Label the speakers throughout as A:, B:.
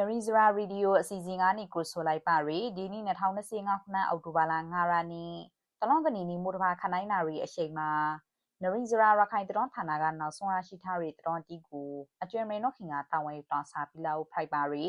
A: နရီဇရာရေဒီယိုအစီအစဉ်ကနေကိုဆိုလိုက်ပါရီဒီနေ့2025ခုနှစ်အောက်တိုဘာလ9ရက်နေ့တလောင်းကနေနီမိုတဘာခနိုင်နာရီအချိန်မှာနရီဇရာရခိုင်တရောဌာနကနောက်ဆုံးရရှိထားတဲ့တရောတီကိုအကျွမ်းမေနောခင်ကတာဝန်ယူတောင်းစားပြီးလောက်ဖိုက်ပါရီ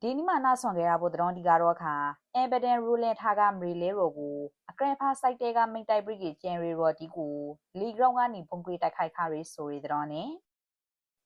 A: ဒီနေ့မှနာဆောင်ခဲ့ရဖို့တရောတီကတော့ခါအမ်ဘဒန်ရူလက်ထားကမရီလဲရောကိုအကရဖာစိုက်တဲကမိတ်တိုက်ပရိကေကျန်ရီရော်တီကိုလီဂရောင်းကနေပုံကွေတိုက်ခိုက်ခါရီဆိုရီတရောနဲ့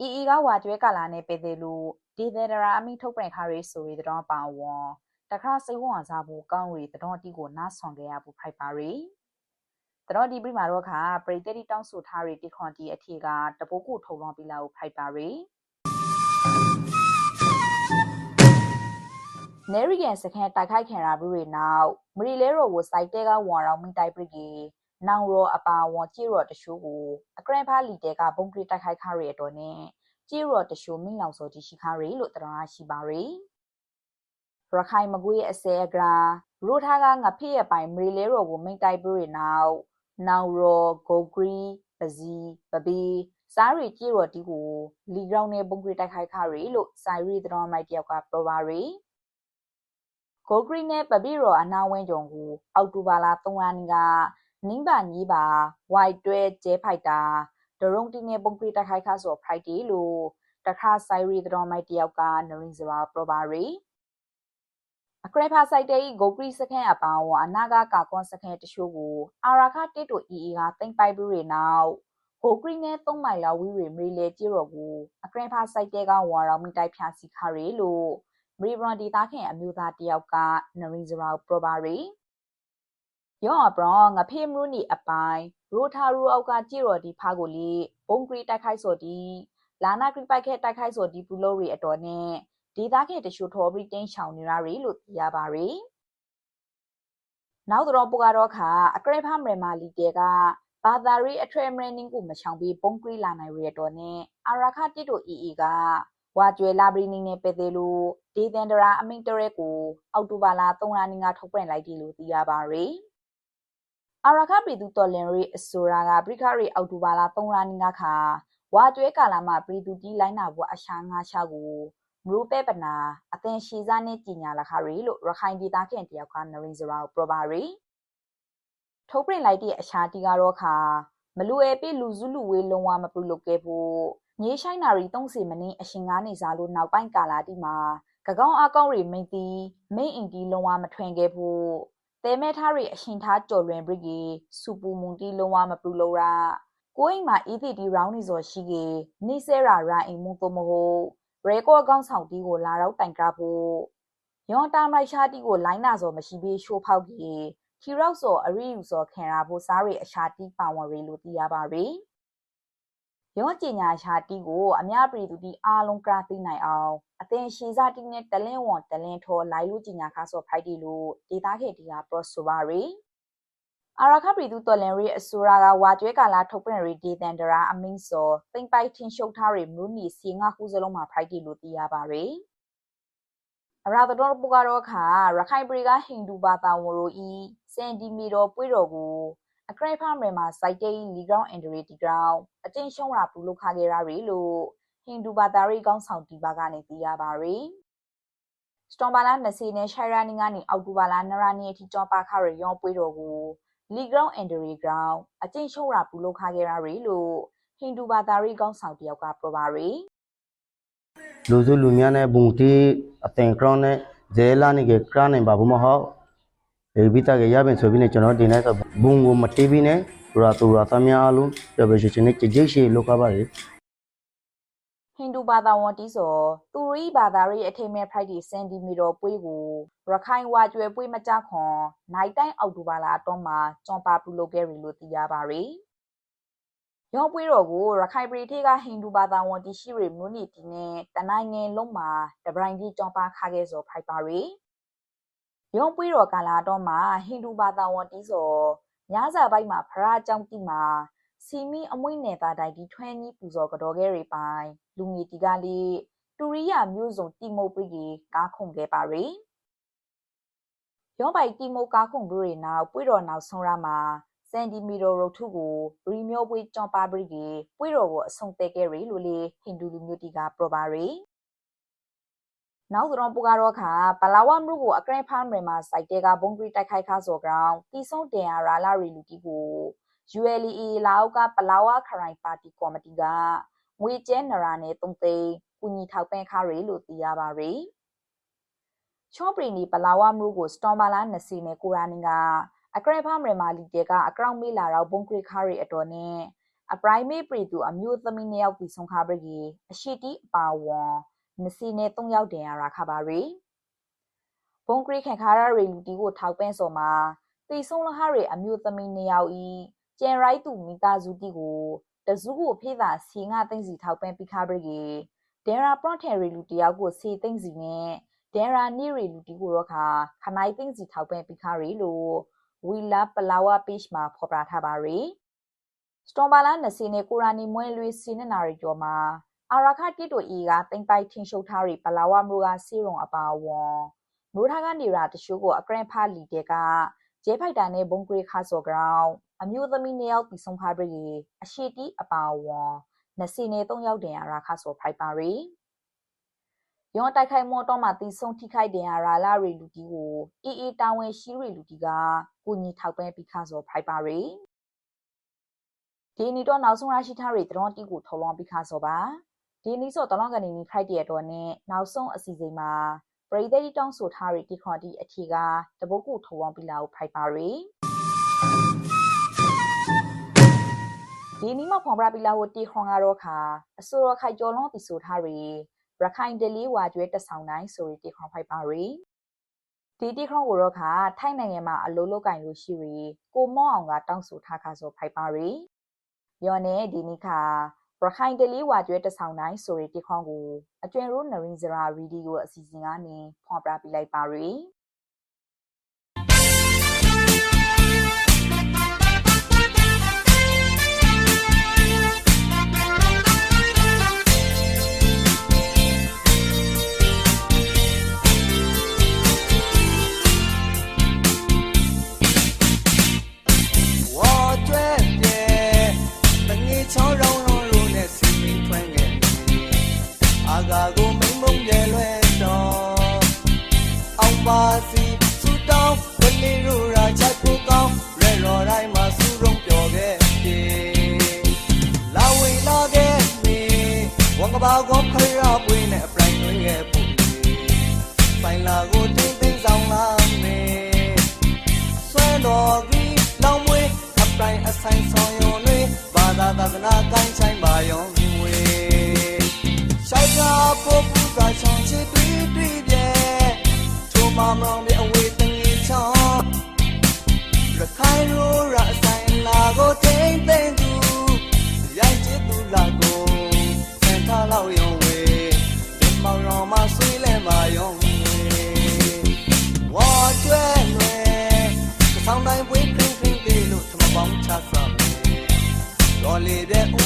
A: အီအီကဝါကျွဲကာလာနဲ့ပေသေးလို့ ဒီဒေဒရာအမိထုတ်ပြန်ခါရီဆိုရီတော့ပါဝွန်တခါစိတ်ဝန်းစားဖို့ကောင်းရီတော့တီကိုနားဆောင်ခဲ့ရဖို့ဖိုက်ပါရီတော့ဒီပြမှာတော့ခါပရိသတ်တီတောင်းဆိုထားရီတီခွန်တီအထီကတပိုးကိုထုံလောပြီးလာဖို့ဖိုက်ပါရီနေရီဂန်စခန်တိုက်ခိုက်ခံရပြီးတွေနောက်မရီလဲရောကိုစိုက်တဲကဝွန်ရောင်းမိတိုက်ပရိကေနောင်ရောအပါဝွန်ကြည့်ရောတရှိုးကိုအကရန်ဖာလီတဲကဘုံကရီတိုက်ခိုက်ခါရီအတော်နဲ့ ကြေးရော်တရှိုမိလောင်စောကြီးရှိခါရီလို့တရနာရှိပါရီရခိုင်မကွေးအစဲအကရာရိုထားကငါဖေးရပိုင်မရီလဲရော်ကိုမိန်တိုက်ပြီးရနောက်နောင်ရောဂိုဂရီပဇီပပီစားရီကြေးရော်တီကိုလီဂရောင်းနဲ့ပုံကရီတိုက်ခိုက်ခါရီလို့ဆိုင်ရီတရမိုက်တယောက်ကပြောပါရီဂိုဂရီနဲ့ပပီရော်အနာဝင်းကြုံကိုအောက်တိုဘာလ3ရက်နေ့ကနင်းပါညီးပါဝိုက်တွဲကျဲဖိုက်တာ ဒရုံတီနေပုံပရီတခိုင်ခါဆိုဖိုက်တီလို့တခါဆိုင်ရီတော်မိုက်တယောက်ကနရင်စရာပရပါရီအကရဖာဆိုင်တေဂိုဂရီစခန်အပေါင်းအနာဂါကာကွန်စခန်တရှိုးကိုအာရာခတစ်တိုအီအီကတင်ပိုက်ပြီးရနောက်ဂိုဂရီနဲ့3မိုင်လောက်ဝီရီမရီလေကြည့်တော့ကိုအကရဖာဆိုင်တေကဝါရောင်မိတိုက်ဖြာစီခါရီလို့မရီဘရန်ဒီတာခင်အမျိုးသားတယောက်ကနရင်စရာပရပါရီယောအပရငါဖေမရူနီအပိုင်း ရိုထာရူအောက်ကကြည့်တော်ဒီဖာကိုလီဘုံကရီတိုက်ခိုက်စော်ဒီလာနာကရီပိုက်ခဲတိုက်ခိုက်စော်ဒီပူလို့ရီအတော်နဲ့ဒေသခေတရှုထောဘရီတင်းချောင်နေရရီလို့သိရပါရီနောက်တော့ပူကတော့ခါအကရဖမရမာလီတဲကဘာသာရီအထွေမရင်းင်းကိုမချောင်ပြီးဘုံကရီလာနိုင်ရီအတော်နဲ့အာရခတိတိုအီအီကဝါကျွဲလာဘရီနင်းနဲ့ပဲသေးလို့ဒေသန္တရာအမိန်တရဲကိုအောက်တိုဘာလ3ရက်နေ့ကထုတ်ပြန်လိုက်တယ်လို့သိရပါရီ။ အာရခပြည်သူတော်လင်ရီအဆိုရာကပရိခရီအောက်တိုဘာလ3ရက်နေ့ကခါဝါကျွဲကာလာမှာပြည်သူတီးလိုင်းနာဘွားအရှာငါချကိုမရူပဲပနာအသင်ရှိစားနဲ့ကြီးညာလာခရီလို့ရခိုင်ပြည်သားခင်တယောက်ကနရင်စရာကိုပရပါရီထုတ်ပြင်လိုက်တဲ့အရှာတီကတော့ခါမလူအဲပြလူစုလူဝေးလုံးဝမပြုလုပ်ခဲ့ဖို့ညေးဆိုင်နာရီ30မိနစ်အရှင်ကားနေစားလို့နောက်ပိုင်းကာလာတီမှာကကောင်းအကောင်းရီမိန်တီမိန်အင်တီလုံးဝမထွင်ခဲ့ဖို့ တဲမဲထားရီအရှင်ထားကြော်လွင်ဘရစ်ကြီးစူပူမွန်တီလုံးဝမပလူလို့ရာကိုအိမ်မှာအီတီတီရောင်းနေစော်ရှိကေနေဆဲရာရာအိမ်မှုတော့မဟုတ်ရဲကောအကောင့်ဆောင်တီကိုလာတော့တိုင်ကြဖို့ယွန်တာမိုက်ရှာတီကိုလိုင်းနာစော်မရှိပြီးရှိုးဖောက်ကြီးခီရောက်စော်အရီယူစော်ခံရဖို့စားရီအရှာတီပါဝင်ရီလို့သိရပါရီ ရောကျင်ညာရှာတီကိုအများပြည်သူတီအားလုံးကရာသိနိုင်အောင်အသင်ရှည်စားတီနဲ့တလင်းဝန်တလင်းထောလိုက်လူကျင်ညာခါဆိုဖိုက်တီလို့ဒေတာခေတီကပရော့ဆိုပါရီအာရခပြည်သူတော်လန်ရီအစိုးရကဝါကျွဲကာလာထုတ်ပြန်ရီဒေတန်ဒရာအမင်းစောသိမ့်ပိုက်ထင်းရှုပ်ထားရီမူနီစီငါခုစလုံးမှာဖိုက်တီလို့သိရပါရီအရာတော်ပူကတော့ခါရခိုင်ပြည်ကဟိန္ဒူဘာသာဝင်တို့ဤစင်တီမီတော်ပွေတော်ကို အကရိုက်ဖာမယ်မှာစိုက်တေးလီဂရောင်းအန်ဒရီတီဂရောင်းအတင်းရှုံးရာပူလို့ခါခဲ့ရရီလို့ဟိန္ဒူဘာသာရေးကောင်းဆောင်တီဘာကနေသိရပါရီစတွန်ဘာလာ20နဲ့ရှိုင်ရာနီကနေအောက်တိုဘာလ2ရက်နေ့အထိကြောပါခရရောပွေတော်ကိုလီဂရောင်းအန်ဒရီဂရောင်းအတင်းရှုံးရာပူလို့ခါခဲ့ရရီလို့ဟိန္ဒူဘာသာရေးကောင်းဆောင်တယောက်ကပြောပါရီ
B: လူစုလူများနဲ့ဘုံတီအသင်ကရောင်းနဲ့ဇဲလာနေကကရနိုင်ပါဘူးမဟုတ် ဒီပိတကရပင်ဆိုပြီးနေကျွန်တော်ဒီနေ့ဆိုဘုံကိုမတီးပြီးနဲ့ရာတူရာသမ ्या အလုံးပြောပြချင်တဲ့ကြိတ်ရှိလောကပါလေ
A: ဟိန္ဒူဘာသာဝန်တီးစောသူရီဘာသာရေးအထိမဲ့ဖိုက်တီစင်တီမီတော်ပွေးကိုရခိုင်ဝါကျွဲပွေးမကြခွန်နိုင်တိုင်းအောက်တိုဘာလအတွင်းမှာကျွန်ပါပူလိုကဲရီလို့သိရပါရီရောပွေးတော်ကိုရခိုင်ပြည်ထေကဟိန္ဒူဘာသာဝန်တီရှိရီမွနီတီနဲ့တနိုင်ငံလုံးမှာတပရိုင်ကြီးကျွန်ပါခါခဲ့စောဖိုက်ပါရီ ရုံပွေးတော်ကာလာတော့မှာဟိန္ဒူဘာသာဝန်တီးစောညစာပိုက်မှာဖရာကြောင့်တိမှာစီမီအမွိနေတာတိုင်ဒီထွန်းကြီးပူဇော်ကြတော်ခဲ့ရိပိုင်လူငီတီကလေးတူရိယာမျိုးစုံတီမိုပရိကေကားခုန်ခဲ့ပါရီရောပိုင်တီမိုကားခုန်ပြီးရနောက်ပွေတော်နောက်ဆုံးရမှာစန်တီမီတာရုတ်ထုကိုရီမျိုးပွေကြောင်းပါပရိကေပွေတော်ကိုအဆုံတဲခဲ့ရီလို့လေဟိန္ဒူလူမျိုးတီကပရပါရီ နောက်သတော်ပူကတော့ခါပလာဝမရုကိုအကရဖမ်းရမှာစိုက်တဲကဘုံဂရီတိုက်ခိုက်ခါစော်ကောင်တီဆုံတင်ရရာလာရီလူတီကို ULE လာအောက်ကပလာဝခရိုင်ပါတီကော်မတီကငွေကျဲနရာနဲ့တုံးသိန်းကူညီထောက်ပံ့ခါရီလို့သိရပါရယ်ချောပရီနီပလာဝမရုကိုစတော်မာလာနစီနဲ့ကိုရာနင်ကအကရဖမ်းရမှာလီတဲကအကောင့်မေးလာတော့ဘုံဂရီခါရီအတော်နဲ့အပရိုင်မေပရီတူအမျိုးသမီးနှစ်ယောက်ပြီးဆုံးခါပရီအရှိတီအပါဝွန် နစီနဲ့၃ယောက်တင်ရတာခပါရီဘုံကရိခံခါရရီလူတီကိုထောက်ပင့်စော်မှာတီဆုံးလဟရီအမျိုးသမီးနှစ်ယောက်ဤကျန်ရိုက်သူမိသားစုတီကိုတစုကိုဖေးသာစီငါသိမ့်စီထောက်ပင့်ပိခါပရီဒေရာပရော့ထယ်ရီလူတယောက်ကိုစီသိမ့်စီနဲ့ဒေရာနီရီလူတီကိုတော့ခါခနိုင်သိမ့်စီထောက်ပင့်ပိခါရီလို့ဝီလာပလာဝါပိချ်မှာဖော်ပြထားပါရီစတော်ဘာလာနစီနဲ့ကိုရာနီမွဲလွေးစီနဲ့နာရီကျော်မှာ အာရခတိတိုအီကတင်ပိုက်ထင်ရှုပ်ထားရီပလာဝမျိုးကစီရုံအပါဝွန်မျိုးထားကနေရာတရှိုးကိုအကရန်ဖာလီတဲ့ကဂျဲဖိုက်တာနဲ့ဘုံဂရီခါဆော့ဂရောင်းအမျိုးသမီးနှစ်ယောက်ပြီးဆုံးဖားပြီအရှိတီအပါဝွန်နစီနေ၃ယောက်တင်ရရာခါဆော့ဖိုက်ပါရီယောတိုက်ခိုက်မောတော့မှတီဆုံးထိခိုက်တင်ရရာလာရီလူတီကိုအီအီတာဝန်ရှိရီလူတီကကိုညီထောက်ပံ့ပြီးခါဆော့ဖိုက်ပါရီဒီနီတော့နောက်ဆုံးရရှိထားရီတရွန်တီကိုထော်လွန်ပြီးခါဆော့ပါ ဒီနေ့ဆိုတလောင်းကနေနီဖိုက်တရတော့နဲ့နောက်ဆုံးအစီအစဉ်မှာပရိသတ်တောင်းဆိုထားတဲ့ဒီခွန်ဒီအထီကတပုတ်ကိုထော်ဝေါပြီးလာကိုဖိုက်ပါရီဒီနေ့မှာဖွန်ပရပီလာကိုတီခွန်ကတော့ခါအစိုးရခိုင်ကျော်လုံးတီဆိုထားရီရခိုင်ဒလီဝါကျွဲတဆောင်တိုင်းဆိုရီတီခွန်ဖိုက်ပါရီဒီတီခွန်ကိုတော့ခါထိုင်းနိုင်ငံမှာအလိုလိုကင်လို့ရှိရီကိုမော့အောင်ကတောင်းဆိုထားခါဆိုဖိုက်ပါရီယောနဲ့ဒီနေ့ခါ ရခိုင်တလေးဝါကျွဲတဆောင်တိုင်းဆိုရီတခွန်ကိုအကျွင်ရိုးနရင်ဇရာရီဒီကိုအစီအစဉ်ကနေဖွင့်ပြပြလိုက်ပါရီ
C: 我 တော်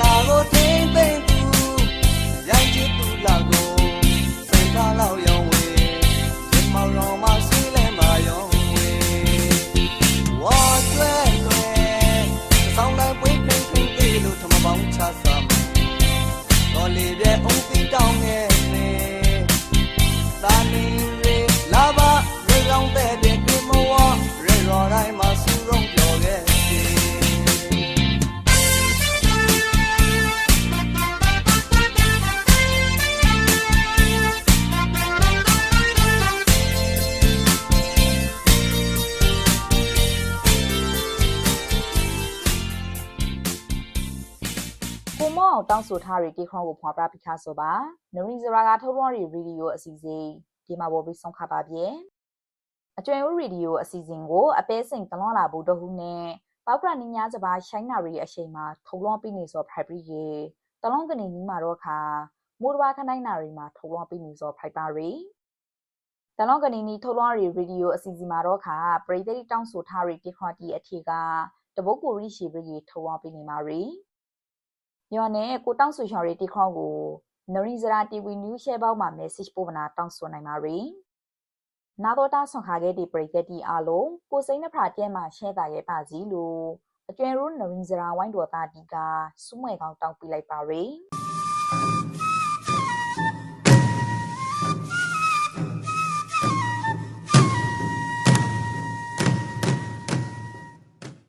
C: လာကိုတိမ့်သိမ့်သူရိုက်ချစ်သူလာကိုစိတ်ကားလောက်ရောင်းဝေးဒီမောင်ရောင်မဆွေးလဲမာရောင်းဝေးဝါကျွဲ့လွယ်
A: အောင်တောင်းဆိုထားတဲ့တေခေါကိုဖွာပရာပိခါဆိုပါနရီဇရာကထုတ်လွှင့်ရီဗီဒီယိုအစီအစဉ်ဒီမှာပေါ်ပြီးဆုံးခပါပြေအကျွမ်းဦးရေဒီယိုအစီအစဉ်ကိုအပဲစိန်တလွန်လာဘူးတဟုနဲ့ပောက်ကရနင်းများစပါရှိုင်းနာရီအရှိန်မှာထုတ်လွှင့်ပြီးနေစောဖိုက်ပြီးရေတလွန်ကနေနီးမှာတော့ခါမိုးတစ်ပါးခနိုင်နာရီမှာထုတ်လွှင့်ပြီးနေစောဖိုက်ပါရီတလွန်ကနေနီထုတ်လွှင့်ရီဗီဒီယိုအစီအစဉ်မှာတော့ခါပရိသတ်တောင်းဆိုထားတဲ့တေခေါတီအထီကတပုတ်ကိုရီရှိပြီးထုတ်လွှင့်ပြီးနေမှာရီ ညော်နဲ့ကိုတောင်းဆိုရှော်ရီတီခေါကိုနရီဇရာ TV News ရှယ်ပေါက်မှာ message ပို့မနာတောင်းဆိုနိုင်ပါရီနာတော့တာဆွန်ခါခဲ့တဲ့ပရိသတ်တီအားလုံးကိုစိမ့်နှဖရာကျဲမှာ share တာရဲ့ပါစီလို့အကျွဲရူနရီဇရာဝိုင်းတော်သားတီကစုမွဲကောင်းတောင်းပြလိုက်ပါရီ